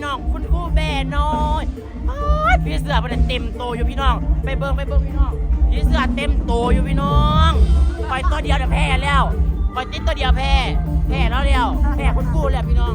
พี่น้อง คุณครูแบน้อยอ้ายพี่เสือมันเต็มโตอยู่พี่น้อง ไปเบิ้งไปเบิ้งพี่น้องพี่เสือเต็มโตอยู่พี่น้องปล่อยตัวเดียวเดี๋ยวแพ้แล้วปล่อยติดตัวเดียวแพ้แพ้แล้วเดียวแพ้คุณครูแล้วพี่น้อง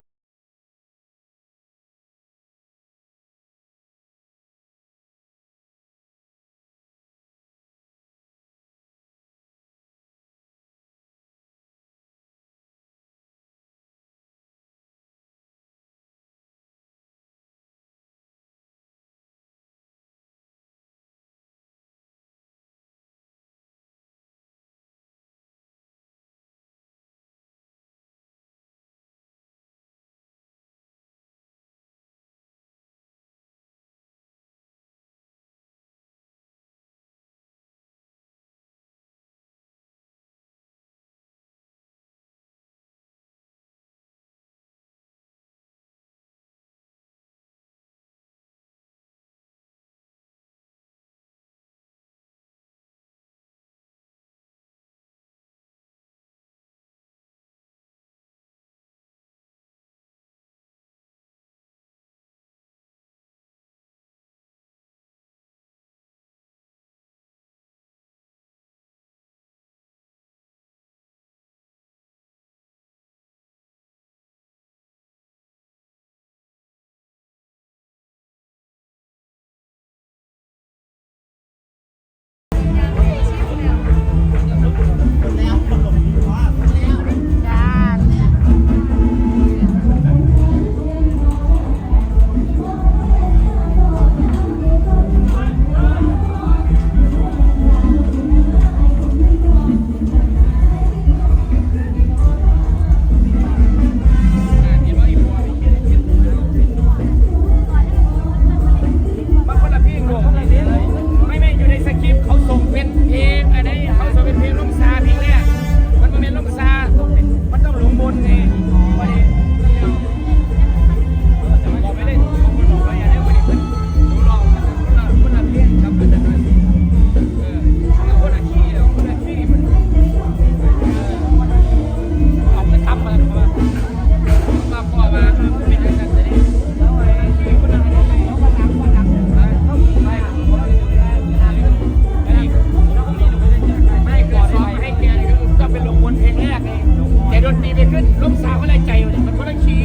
ตีไปขึ้นลูกสาวเขาไล่ใจอยู่เนี่ยมันคนละชี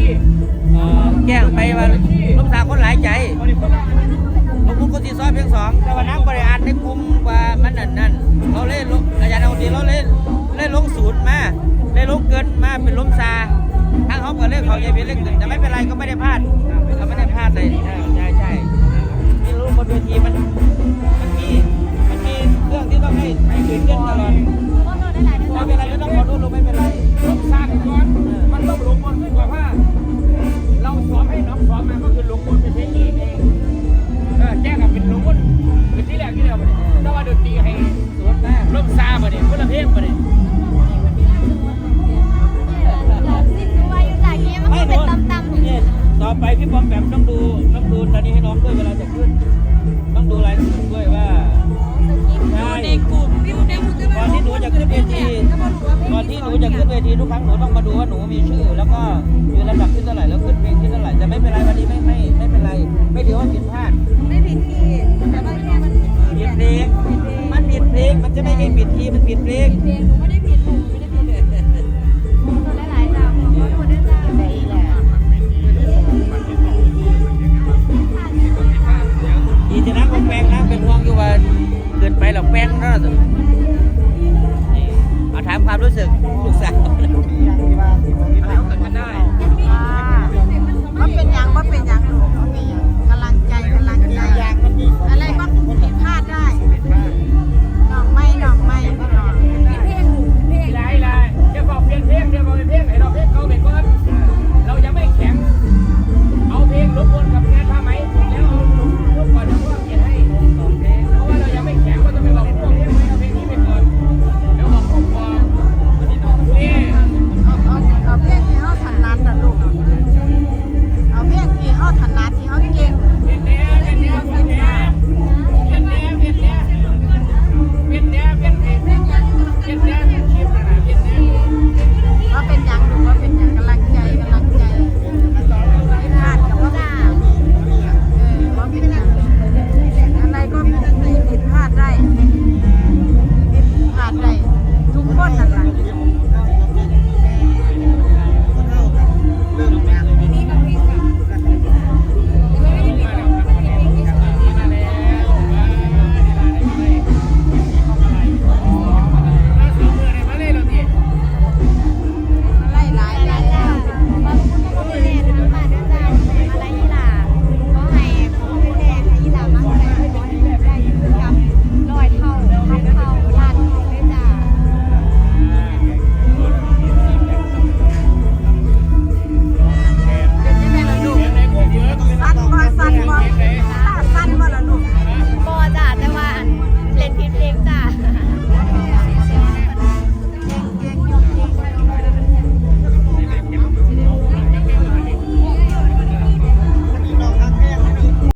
แก่งไปว่าลูกสาวคนหลายใจคนนี้คนละลูกคุณคนที่ซอยเพียงสองแต่ว่านักบริหารในกลุ่มว่ามันนั่นนั่นเราเล่นอาจารย์เอาทีเราเล่นเล่นลงศูนย์มาเล่นลงเกินมาเป็นล้มซาทั้งเขากับเรื่องเขาใหญ่เป็นเรื่หนึ่งแต่ไม่เป็นไรก็ไม่ได้พลาดเราไม่ได้พลาดเลยใช่ใช่ใช่ที่รู้บนเวทีมันมันมีมันมีเรื่องที่ต้องให้ตื่นเต้นตลอดไม่เป็นไรก็ต้องขอโทษลูกไม่เป็นไร อยู่แล้วก็อยู่ลำดับที่เท่าไหร่แล้วขึ้นเพลงที่เท่าไหร่แต่ไม่เป็นไรวันนี้ไม่ไม่ไม่เป็นไร ไม่ถือว่าผิดพลาดไม่ผิดทีแต่ว่าเนี่ยมันผิดผิดเพลงมันผิดเพลงมันจะไม่ใช่ผิดทีมันผิดเพลง เพลงหนูไม่ได้ผิดถู